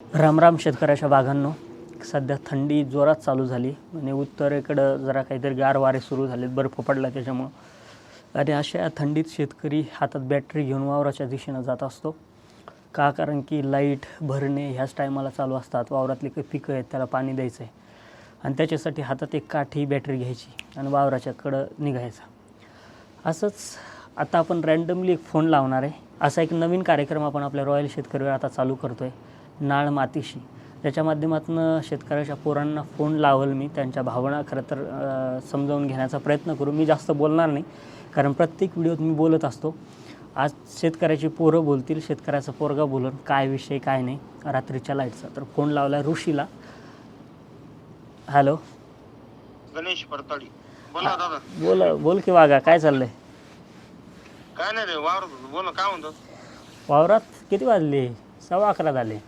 रामराम शेतकऱ्याच्या बागांनो सध्या थंडी जोरात चालू झाली. आणि उत्तरेकडं जरा काहीतरी गार वारे सुरू झालेत बर्फ पडला त्याच्यामुळं. आणि अशा थंडीत शेतकरी हातात बॅटरी घेऊन वावराच्या दिशेनं जात असतो. का? कारण की लाइट भरणे ह्याच टायमाला चालू असतात. वावरातली काही पिकं आहेत त्याला पाणी द्यायचं आहे आणि त्याच्यासाठी हातात एक काठी बॅटरी घ्यायची आणि वावराच्याकडं निघायचा. असंच आता आपण रँडमली एक फोन लावणार आहे. असा एक नवीन कार्यक्रम आपण आपल्या रॉयल शेतकरीवर आता चालू करतो आहे नाळ मातीशी. त्याच्या माध्यमातून शेतकऱ्याच्या पोरांना फोन लावल मी त्यांच्या भावना खरं तर समजावून घेण्याचा प्रयत्न करू. मी जास्त बोलणार नाही कारण प्रत्येक व्हिडिओत मी बोलत असतो. आज शेतकऱ्याची पोरं बोलतील शेतकऱ्याचा पोरगा बोलून काय विषय काय नाही. रात्रीच्या लाईटचा. तर फोन लावला ऋषीला. हॅलो. गणेश परताडी. बोला दादा. बोल बोल की वागा काय चाललंय? काय नाही रे वावर बोला काय म्हणतो? वावरात किती वाजले? सव्वा अकरा झाले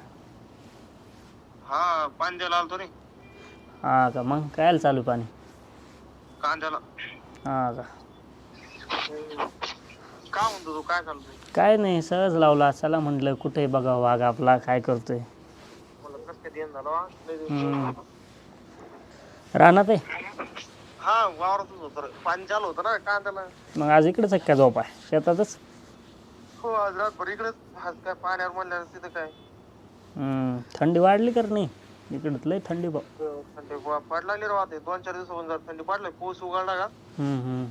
हा पाणी द्यायला आलतो रे. हां का? मग काय चालू पाणी? कांद्याला. हां का? काय म्हणतो तू? काय चालतोय काय नाही सहज लावला. चला म्हटलं कुठे बघा वाघ आपला? काय करतोय? मला कसं काय देणं झालं वा? लय दिवस. हम्म. रानात आहे? हा वावरातच होतं रे. पाणी चालू होतं ना कांद्याला. मग आज इकडेच आहे का झोप? आहे शेतातच? हो आज रातभर इकडेच. आज काय पाण्यावर म्हणल्यावर तिथं काय? हम्म. थंडी वाढली कर नाही इकडं लय थंडी बघ थंडी प- पडला रे वाहते दोन चार दिवस होऊन जात थंडी पडलाय पाऊस उघडला का हम्म, हम्म.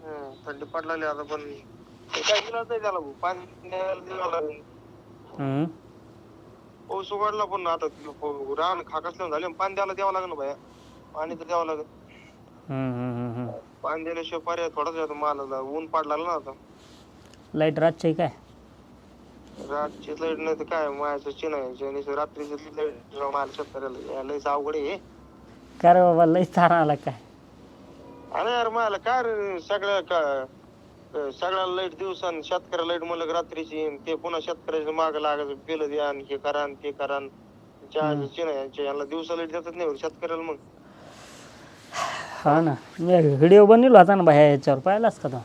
हम्म, थंडी पडलाली आता पण ते काय दिलं नाही त्याला भाऊ. पाणी द्यायला. हम्म. पाऊस उघडला पण आता रान खाकसल्यानं झाले पाणी द्यायला द्यावं लागेल ना भया पाणी तर द्यावं लागेल हम्म, हम्म, हम्म, हम्म. पाणी दिल्याशिवाय पर्याय थोडाच आता मालाला ऊन पडला ना आता लाइट रातची आहे काय रातची लाइट नाही तर काय? मायाचं चिन आहे. रात्रीची माल शेतकऱ्याला या लयच अवघड आहे. का रे बाबा लय तारा आला काय? आणि यार मला काय रे? सगळ्या का सगळ्याला लाइट दिवस आणि शेतकऱ्या लाइट म्हणलं की रात्रीची ते पुन्हा शेतकऱ्याच्या माग लागायचं बिल द्या आणि हे करा आणि ते करा आणि यांना दिवसा लाइट देतात नाही बरं शेतकऱ्याला मग. हा ना. मी व्हिडिओ बनवला होता ना बाहेर याच्यावर पाहिलास का तो?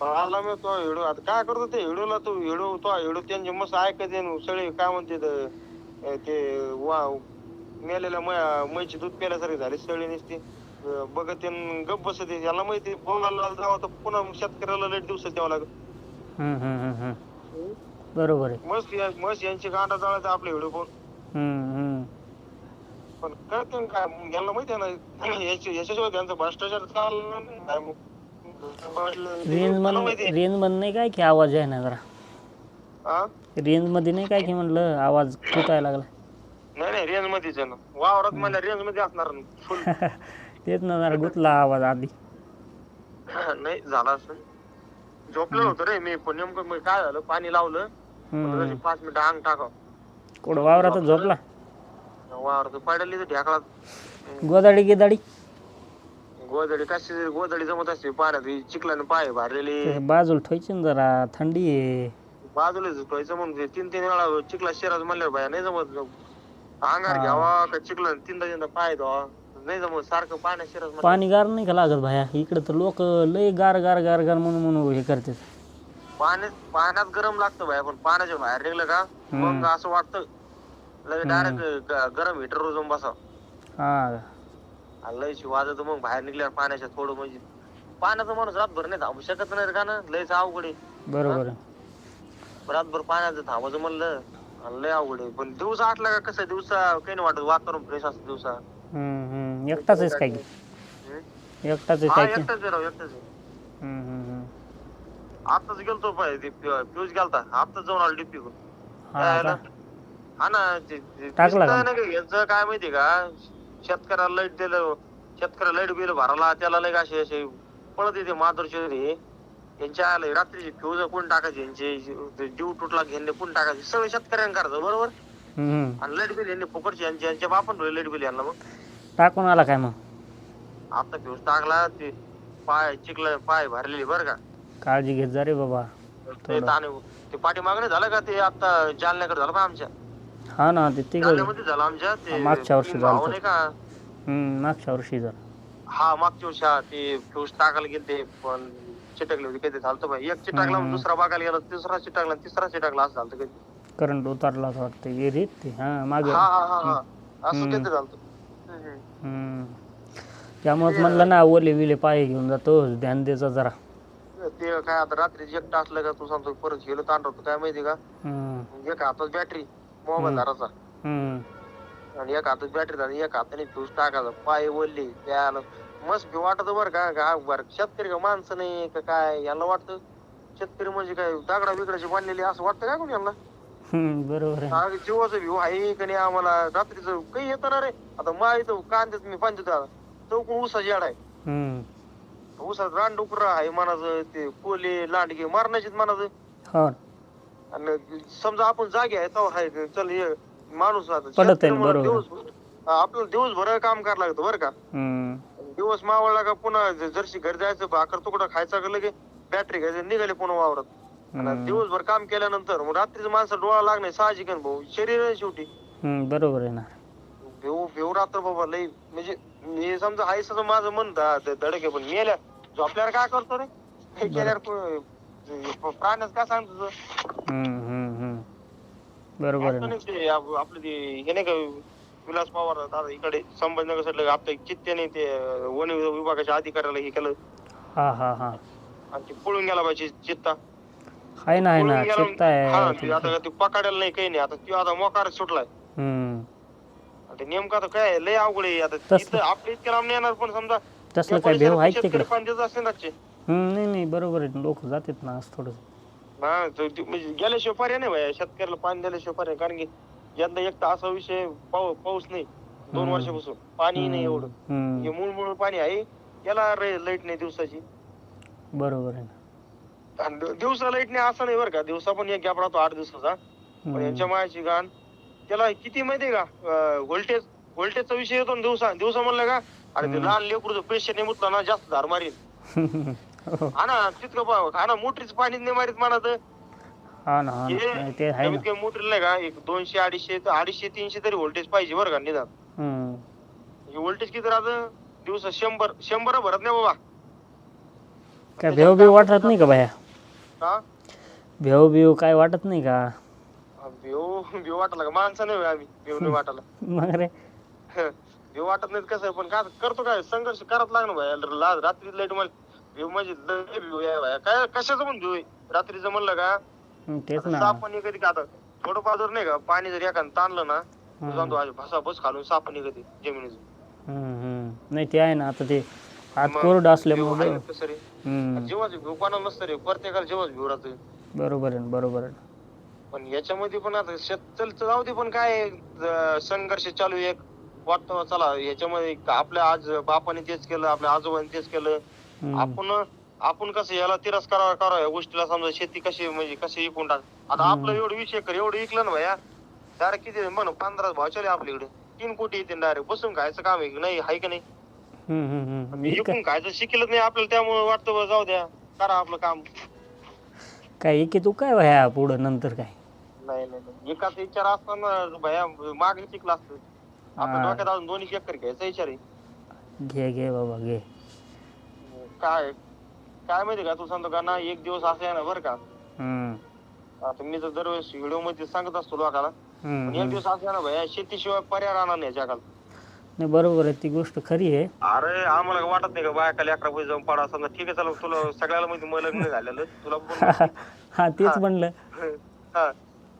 आला मी तो व्हिडिओ आता काय करतो ते व्हिडिओला तो व्हिडिओ तो व्हिडिओ त्यांचे मस्त ऐकते आणि सगळे काय म्हणते ते, अं, ते वा मेलेल्या मै- म्हैची दूध प्यायल्यासारखी झाली सगळी नुसती. अं, बघत आणि गप बसत याला माहिती बोलायला जावं तर पुन्हा शेतकऱ्याला लेट दिवसात द्यावं लागत हम्म, हम्म, हम्म, हम्म. बरोबर आहे. मस्त या- मस्त यांची गांडा जाळायचा आपले व्हिडिओ पण. हम्म, हम्म. पण करते ना काय? मग यांना माहिती आहे ना याच्या- याच्याशिवाय त्यांचा भ्रष्टाचार चालला नाही. काय मग? रेंजमध्ये. रेंजमध्ये नाही काय की आवाज आहे ना जरा. हा? रेंजमध्ये नाही काय की म्हणलं आवाज तुटायला लागला. नाही नाही रेंज मध्येच आहे ना. वावरात मला रेंजमध्ये असणार फुल तेच ना जरा गुतला आवाज आधी. नाही झाला असं झोपलेलो होतो रे मी पण नेमकं काय झालं पाणी लावलं. पाच मिनिटं अंग टाकाव. कुठं वावरातच झोपला? वावर पडली तर ढेकळा गोदाडी गिदाडी. गोदडी कशी गोदडी जमत असते पाण्यात चिखलाने पाय भरलेली. ते बाजूला ठेवायची ना जरा थंडी आहे. बाजूला झुकवायचं म्हणून ते तीन तीन वेळा चिखला शिराज म्हणल्यावर बाया नाही जमत. अंगार घ्यावा का चिखला तीनदा तीनदा पाय धुवा. नाही जमत सारखं पाण्यात शिराज. पाणी गार नाही का लागत भाया इकडं तर लोक लय गार गार गार गार म्हणून म्हणून हे करतात. पाण्यात पाण्यात गरम लागतं बाया पण पाण्याच्या बाहेर निघलं का मग असं वाटतं. लगेच डायरेक्ट गरम हिटर रोजून बसा हा. लयची वाजत मग बाहेर निघल्यावर पाण्याच्या थोडं म्हणजे पाण्याचा माणूस रातभर नाही थांबू शकत नाही रे का ना? लयच अवघड आहे. बरोबर आहे. रातभर पाण्याचं थांबायचं म्हणलं आणि लय अवघड आहे. पण दिवसा आटला का कसं दिवसा काही नाही वाटत. वातावरण फ्रेश असतं दिवसा. हम्म, हम्म. एकटाच आहेस काय की? हम्म? एकटाच आहेस हा काय की? एकटाच आहे राव एकटाच आहे. हम्म, हम्म, हम्म. आताच गेलतो पाय ते पिऊस गेलता. आताच जाऊन आलो डिपी हा का? हा ना ते- ते टाकला का? ना का यांचं काय माहिती का? शेतकऱ्याला लाइट दिलं शेतकऱ्याला लाइट बिल भरायला त्याला लय असे असे पळत येते माधुरचे यांच्या आले रात्रीची फ्यूज कोण टाकायचे? यांचे जीव तुटला घेणे कोण टाकायचे? सगळे शेतकऱ्यांना करायचं बरोबर. आणि लाइट बिल यांनी फुकटचे यांचे यांच्या बापन लाइट बिल यांना मग टाकून आला काय मग? आता फ्यूज टाकला ते पाय चिकला पाय भरलेली बरं का. काळजी घेत जा रे बाबा. ते ताणे ते पाठीमागणे झालं का ते आता जालन्याकडे झालं का आमच्या? हा ना ते जालन्यामध्ये झालं आमच्या ते मागच्या वर्षी झालं भाऊ. नाही का? हम्म, मागच्या वर्षी जर हा मागच्या वर्षी हा, ते फ्यूज टाकायला गेले पण चिटकले होते कधी झालं बाई. एक चिटकला हम्म. दुसरा बघायला गेला तिसरा चिटकला तिसरा चिटकला असं झालं कधी. करंट उतारला होता वाटतं विहिरीत ते हां मागे. हा हा हा हा. असं. काहीतरी झालं हम्म. त्यामुळेच म्हणलं ना ओले विले पाय घेऊन जातो ध्यान द्यायचं जरा. ते काय आता रात्री एकटा असलं का तू सांगतो परत गेलो तांडवतो काय माहिती का? हम्म. एक हातात बॅटरी मोबाईल धराचा हम्म. आणि एक हातात बॅटरी आणि एक हाताने फ्यूज टाकायचा. पाय वळले त्याला मस्त भी वाटत बरं का. बरं शेतकरी का माणसं नाही का काय यांना वाटतं? शेतकरी म्हणजे काय दगडा बिगडाची बांधलेली असं वाटतं का कोणी यांना हम्म, बरोबर आहे. जीवाचा व्ह्यू आहे का नाही आम्हाला? रात्रीचं काही येतं ना रे. आता मा इथं कांद्यात मी पंचत चौकून ऊसाची आड आहे. हम्म. ऊसात रानडुकर आहे मनाचं ते कोले लांडगे मारण्याचीच मनाचं हो. आणि समजा आपण जागे आहे तेव्हा आहे चल हे माणूस आता पडत आहे ना, शेतकरी म्हणून बरोबर. दिवस हा, आपल्याला दिवसभर काम करावं लागतं बरं का. हम्म. दिवस मावळला का पुन्हा ज- जर्शी घरी जायचं भाकर तुकडा खायचा का लगे बॅटरी घ्यायचं निघाले पुन्हा वावरात. आणि. दिवसभर काम केल्यानंतर मग रात्रीचं माणसं डोळा लागणे साहजिक आहे ना भाऊ. शरीर आहे शेवटी. हम्म, बरोबर आहे ना. भेऊ भेऊ रात्र बाबा लई म्हणजे मी समजा सगळं माझं मन ध- ध- धडक आहे पण मेल्या झोपल्यावर काय करतो रे? हे केल्यावर को- प्राण्याचं काय सांगतो तुझं? हम्म, हम्म, हम्म. बरोबर आहे ना. नाही ते आप- आपलं ते हे नाही का विलास पवार दादा इकडे संभाजीनगर साईडला आपल्या चित्त्याने ते वन विभागाच्या अधिकाऱ्याला हे केलं. हा हा हा. आणि ते पळून गेला पाहिजे चित्ता. आहे ना आहे पळून ना गेला चित्ता हा आहे ते आता ते पकडायला नाही काही नाही आता तो आता मोकार सुटलाय. हम्म. आणि ते नेमकं आता काय आहे, लय अवघड आहे. आता तसं- इथं आपल्या इतक्या लांब नाही येणार पण समजा. तसलं काय भेव आहे तिकडे. पाणी देत असतील ना. हम्म, नाही नाही बरोबर आहे. लोक जातात ना आज थोडं हा तो- ते म्हणजे गेल्याशिवाय पर्याय नाही भाई शेतकऱ्याला पाणी दिल्याशिवाय पर्याय कारण की यंदा एक तर असा विषय पाऊ- पाऊस नाही. दोन हम्म. वर्षापासून. पाणी नाही एवढं. हे मूळ मूळ पाणी आहे. त्याला लाइट नाही दिवसाची. बरोबर आहे ना. आणि दि- दिवसा लाइट नाही असं नाही बरं का. दिवसा पण एक गॅप राहतो आठ दिवसाचा. पण हम्म. यांच्या मायाची गाण त्याला किती माहितीये का? व्होल्टेज व्होल्टेजचा विषय येतो ना दिवसा. दिवसा म्हणलं का अरे ते हम्म. लहान लेकरू प्रेशर नाही मुतला ना जास्त धार मारीन. हो. हा ना तितकं पा- हा ना मोटरीच पाणी नाही मारीत म्हणत हा ना हा ना. हे नाही, ते आहे ना. कमीत कमी मोटरीला नाही का एक दोनशे अडीचशे तर अडीचशे तीनशे तरी व्होल्टेज पाहिजे बरं का निदान. हम्म. हे व्होल्टेज किती राहतं? दिवसा शंभर शंभर भरत नाही बाबा. काय भेव बिव वाटत नाही का बाया? हा? भेव बिव काय वाटत नाही का? भिव भिव वाटायला का? माणसं नाही होय आम्ही भिव नाही वाटायला. मग रे. भिव वाटत नाही कसं आहे, पण का करतो काय? संघर्ष करावं लागणार भाई रात्री लाइट मला भिव म्हणजे लय भिव आहे भाया काय कशाचं पण भिव आहे. रात्रीचं म्हणलं का हम्म, तेच आता ना. साप पाणी कधी का आता? थोडं पाजर नाही का? पाणी जर एखादं ताणलं ना तू हम्म. सांगतो आज भासा बस खालून साप कधी जमिनीचं हम्म, हम्म. नाही ते आहे ना आता ते आत मग कोरडं भिव असल्यामुळं आहे बरं. ना कसं रे हम्म, जेव्हाच भिव नसतं रे प्रत्येकाला जेव्हाच भिव राहतं. बरोबर आहे ना, बरोबर आहे. ना. पण याच्यामध्ये पण आता शेत चल जाऊ दे पण काय संघर्ष चालू आहे. एक वाटतं चला याच्यामध्ये आपल्या आज बापाने तेच केलं आपल्या आजोबाने तेच केलं. आपण आपण कसं याला तिरस्कार करावा या गोष्टीला समजा शेती कशी म्हणजे कशी विकून टाक. आता. आपलं एवढं वीस एकर एवढं विकलं ना भैया. डायरेक्ट किती म्हण पंधरा भाव चालू आपल्याकडे तीन कोटी येते डायरेक्ट बसून खायचं काम आहे नाही आहे का नाही? विकून खायचं शिकलच नाही आपल्याला त्यामुळे वाटतं जाऊ द्या करा आपलं काम. काय की तू काय वया पुढं नंतर काय? नाही नाही. एकाचा विचार असताना भया मागे शिकला असतं. हा. डोक्यात अजून दोन्ही एकर घ्यायचा विचार आहे. घे घे बाबा घे. काय काय माहिती का? तू सांगतो का ना एक दिवस असं आहे ना बरं का? हम्म, आता मी तर दरवेळेस व्हिडिओमध्ये सांगत असतो हम्म, पण एक हम्म. दिवस असं आहे ना भया शेतीशिवाय पर्याय राहणार नाही जगाला. नाही बरोबर आहे ती गोष्ट खरी आहे. अरे आम्हाला वाटत नाही का बाया खाली अकरा पैसे जाऊन पडा? समजा ठीक आहे चला तुला सगळ्याला माहिती मला लग्न झालेलं तुला पण हा तेच. म्हणलं. हा.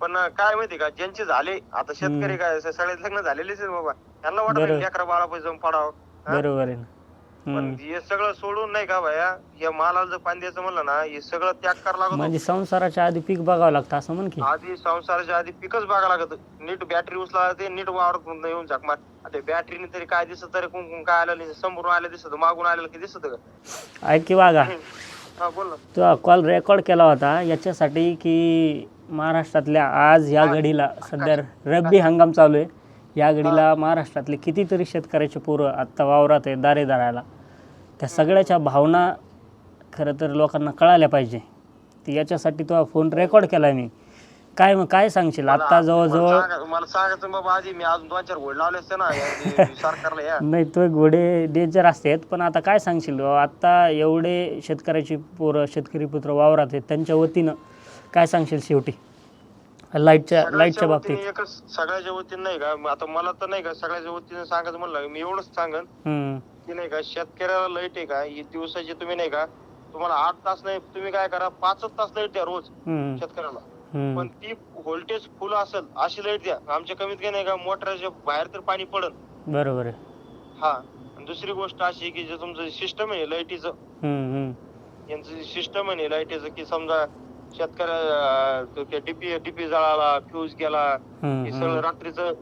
पण काय माहिती का ज्यांचे झाले आता शेतकरी काय सगळे लग्न झालेलेच आहे बाबा. त्यांना वाटत बरोबर. नाही अकरा बारा पैसे जाऊन पडावं. हा? बरोबर आहे ना. पण. हे सगळं सोडून नाही का भया? या मालाला जर पाणी द्यायचं म्हणलं ना हे सगळं त्याग करावं लागत म्हणजे संसाराच्या आधी पीक बघावं लागतं असं म्हण की. आधी संसाराच्या आधी पिकच बघायला लागत नीट बॅटरी उचला ते नीट वावरत येऊन झाक मार आता बॅटरीने तरी काय दिसत तरी कुंकुम काय आलं नाही समोरून आलं दिसत मागून आलेलं की दिसत का? ऐक की वागा हा बोल ना. तो कॉल रेकॉर्ड केला होता याच्यासाठी की महाराष्ट्रातल्या आज या घडीला सध्या रब्बी हंगाम चालू आहे. या घडीला महाराष्ट्रातले कितीतरी शेतकऱ्याचे पोरं आत्ता वावरात आहे दारे धरायला त्या सगळ्याच्या भावना खरं तर लोकांना कळायला पाहिजे. ती याच्यासाठी तो फोन रेकॉर्ड केला मी. काय मग काय सांगशील? आत्ता मला जवळजवळ मला सांगायचं बाबा आधी मी अजून दोन चार घोड लावले असते ना या सरकारला या. नाही तो घोडे डेंजर असतात पण आता काय सांगशील? बाबा आत्ता एवढे शेतकऱ्याची पोरं शेतकरी पुत्र वावरात आहेत त्यांच्या वतीनं काय सांगशील शेवटी? लाईटच्या लाईटच्या वतीने बाबतीत. एकच सगळ्याच्या वतीने नाही का? आता मला तर नाही का सगळ्याच्या वतीने सांगायचं म्हणलं मी एवढंच सांगन. हम्म, की नाही का शेतकऱ्याला लाइट आहे का? ही दिवसाची तुम्ही नाही का तुम्हाला आठ तास नाही तुम्ही काय करा पाचच तास लाइट द्या रोज हम्म, शेतकऱ्याला. हम्म. पण ती व्होल्टेज फुल असेल अशी लाइट द्या. आमच्या कमीत कमी नाही का मोटरच्या बाहेर तर पाणी पडन. बरोबर आहे. हा. आणि दुसरी गोष्ट अशी की जे तुमचं सिस्टम आहे लाईटीचं. हम्म, हम्म. यांचं सिस्टम आहे लाईटीचं की समजा शेतकऱ्या डीपी डीपी जळाला फ्यूज गेला हे सगळं. रात्रीचं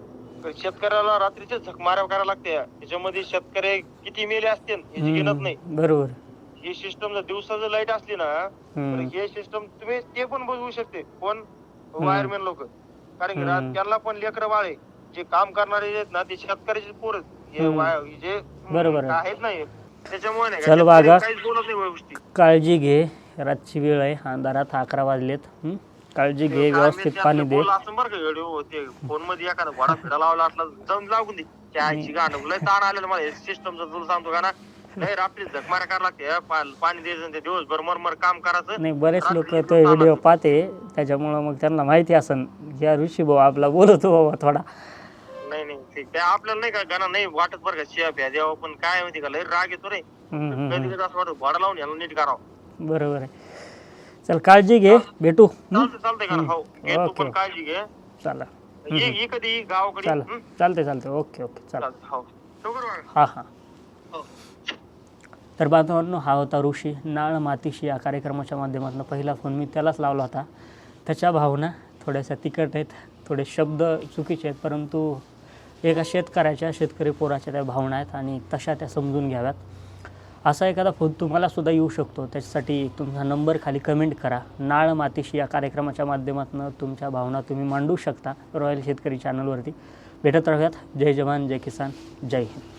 शेतकऱ्याला रात्रीचे झकमाऱ्या करायला लागते. त्याच्यामध्ये शेतकरी किती मेले असते याची गिनत नाही. बरोबर. ही सिस्टम जर दिवसा जर लाइट असली ना तर हे सिस्टम तुम्ही ते पण बघू शकते. कोण? वायरमॅन लोक. कारण त्यांना पण लेकर बाळे जे काम करणारे आहेत ना ते शेतकऱ्याचे पोर जे बरोबर आहे. आहेत नाही त्याच्यामुळे काळजी घे. रातची वेळ आहे. अंधारात अकरा वाजलेत? काळजी घे व्यवस्थित पाणी दे. असं बरं का व्हिडिओ ते फोनमध्ये एखादा घोडा फिरा लावला असला जाऊन लागून दे. त्या आईची गाणं लय ताण आलेलं मला. सिस्टमचं तुला सांगतो का ना? लय रात्री झकमाऱ्या करायला लागते. हा, पा- पाणी द्यायचं ते दिवसभर मरमर काम करायचं. नाही बरेच लोक तो व्हिडिओ. पाहते. त्याच्यामुळं मग त्यांना माहिती असन. या ऋषी भाऊ आपला बोलतो बाबा थोडा. नाही नाही. ते आपल्याला नाही का गाणं नाही वाटत बरं का? शिया प्या देवा पण काय माहिती का? लय राग येतो रे. कधी. कधी असं वाटतं घोडा लावून याला नीट करावं. बरोबर आहे. चल काळजी घे भेटू. का हो. घे तू ओके. पण काळजी घे. चला. ये ये कधी गावाकडे. चला. हं? चालते चालते ओके ओके. चला. हो? हां हां. हो. तर बांधवांनो हा होता ऋषी नाळ मातीशी या कार्यक्रमाच्या माध्यमातून. पहिला फोन मी त्यालाच लावला होता. त्याच्या भावना थोड्याशा तिखट आहेत थोडे शब्द चुकीचे आहेत परंतु एका शेतकऱ्याच्या शेतकरी पोराच्या त्या भावना आहेत आणि तशा त्या समजून घ्याव्यात. असा एखादा फोन तुम्हाला सुद्धा येऊ शकतो. त्याच्यासाठी तुमचा नंबर खाली कमेंट करा. नाळ मातीशी या कार्यक्रमाच्या माध्यमातून तुमच्या भावना तुम्ही मांडू शकता. रॉयल शेतकरी चॅनलवरती भेटत राहूयात. जय जवान जय किसान जय हिंद.